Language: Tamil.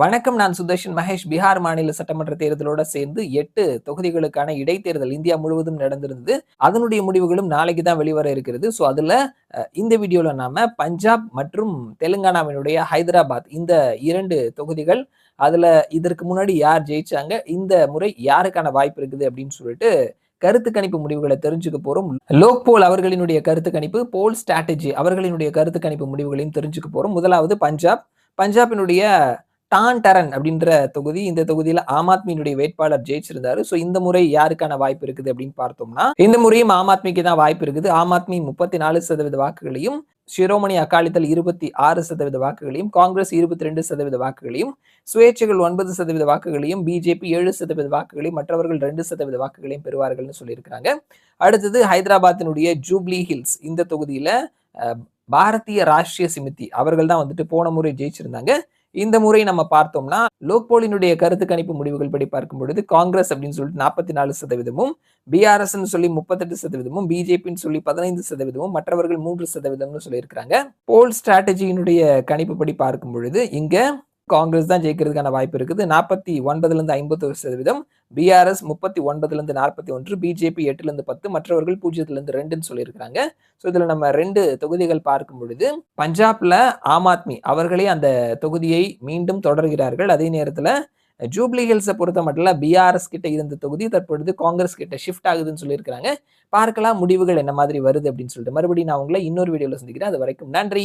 வணக்கம் நான் சுதர்ஷன் மகேஷ். பீகார் மாநில சட்டமன்ற தேர்தலோட சேர்ந்து எட்டு தொகுதிகளுக்கான இடைத்தேர்தல் இந்தியா முழுவதும் நடந்திருந்தது. அதனுடைய முடிவுகளும் நாளைக்கு தான் வெளிவர இருக்கிறது. ஸோ அதுல இந்த வீடியோல நாம பஞ்சாப் மற்றும் தெலுங்கானாவினுடைய ஹைதராபாத் இந்த இரண்டு தொகுதிகள் அதுல இதற்கு முன்னாடி யார் ஜெயிச்சாங்க இந்த முறை யாருக்கான வாய்ப்பு இருக்குது அப்படின்னு சொல்லிட்டு கருத்து கணிப்பு முடிவுகளை தெரிஞ்சுக்க போறோம். லோக்போல் அவர்களினுடைய கருத்து கணிப்பு போல் ஸ்ட்ராட்டஜி அவர்களினுடைய கருத்து கணிப்பு முடிவுகளையும் தெரிஞ்சுக்க போறோம். முதலாவது பஞ்சாப். பஞ்சாபினுடைய டான் டரன் அப்படின்ற தொகுதி இந்த தொகுதியில ஆம் ஆத்மியினுடைய வேட்பாளர் ஜெயிச்சிருந்தாரு. ஸோ இந்த முறை யாருக்கான வாய்ப்பு இருக்குது அப்படின்னு பார்த்தோம்னா இந்த முறையும் ஆம் ஆத்மிக்கு தான் வாய்ப்பு இருக்குது. ஆம் ஆத்மி முப்பத்தி நாலு சதவீத வாக்குகளையும் சிரோமணி அகாலிதள் இருபத்தி ஆறு சதவீத வாக்குகளையும் காங்கிரஸ் இருபத்தி ரெண்டு சதவீத வாக்குகளையும் சுயேட்சைகள் ஒன்பது சதவீத வாக்குகளையும் பிஜேபி ஏழு சதவீத வாக்குகளையும் மற்றவர்கள் ரெண்டு சதவீத வாக்குகளையும் பெறுவார்கள்னு சொல்லியிருக்கிறாங்க. அடுத்தது ஹைதராபாத்தினுடைய ஜூப்ளி ஹில்ஸ். இந்த தொகுதியில பாரதிய ராஷ்டிரிய சிமித்தி அவர்கள் தான் வந்துட்டு போன முறை ஜெயிச்சிருந்தாங்க. இந்த முறை நம்ம பார்த்தோம்னா லோக்போலினுடைய கருத்து கணிப்பு முடிவுகள் படி பார்க்கும் பொழுது காங்கிரஸ் அப்படின்னு சொல்லிட்டு நாற்பத்தி நாலு சதவீதமும் பிஆர்எஸ் சொல்லி முப்பத்தெட்டு சதவீதமும் பிஜேபின்னு சொல்லி பதினைந்து சதவீதமும் மற்றவர்கள் மூன்று சதவீதம்னு சொல்லியிருக்கிறாங்க. போல் ஸ்ட்ராட்டஜியினுடைய கணிப்பு படி பார்க்கும் பொழுது இங்க காங்கிரஸ் தான் ஜெயிக்கிறதுக்கான வாய்ப்பு இருக்குது. நாற்பத்தி ஒன்பதுலேருந்து இருந்து ஐம்பத்தொரு சதவீதம் பிஆர்எஸ் முப்பத்தி ஒன்பதுலேருந்து நாற்பத்தி ஒன்று பிஜேபி எட்டுலேருந்து பத்து மற்றவர்கள் பூஜ்ஜியத்துலேருந்து ரெண்டுன்னு சொல்லியிருக்கிறாங்க. ஸோ இதில் நம்ம ரெண்டு தொகுதிகள் பார்க்கும் பொழுது பஞ்சாப்ல ஆம் ஆத்மி அவர்களே அந்த தொகுதியை மீண்டும் தொடர்கிறார்கள். அதே நேரத்தில் ஜூப்ளி ஹில்ஸை பொறுத்த மட்டும் பிஆர்எஸ் கிட்ட இருந்த தொகுதி தற்பொழுது காங்கிரஸ் கிட்ட ஷிஃப்ட் ஆகுதுன்னு சொல்லியிருக்கிறாங்க. பார்க்கலாம் முடிவுகள் என்ன மாதிரி வருது அப்படின்னு சொல்லிட்டு. மறுபடியும் நான் உங்களை இன்னொரு வீடியோவில் சந்திக்கிறேன். அது வரைக்கும் நன்றி.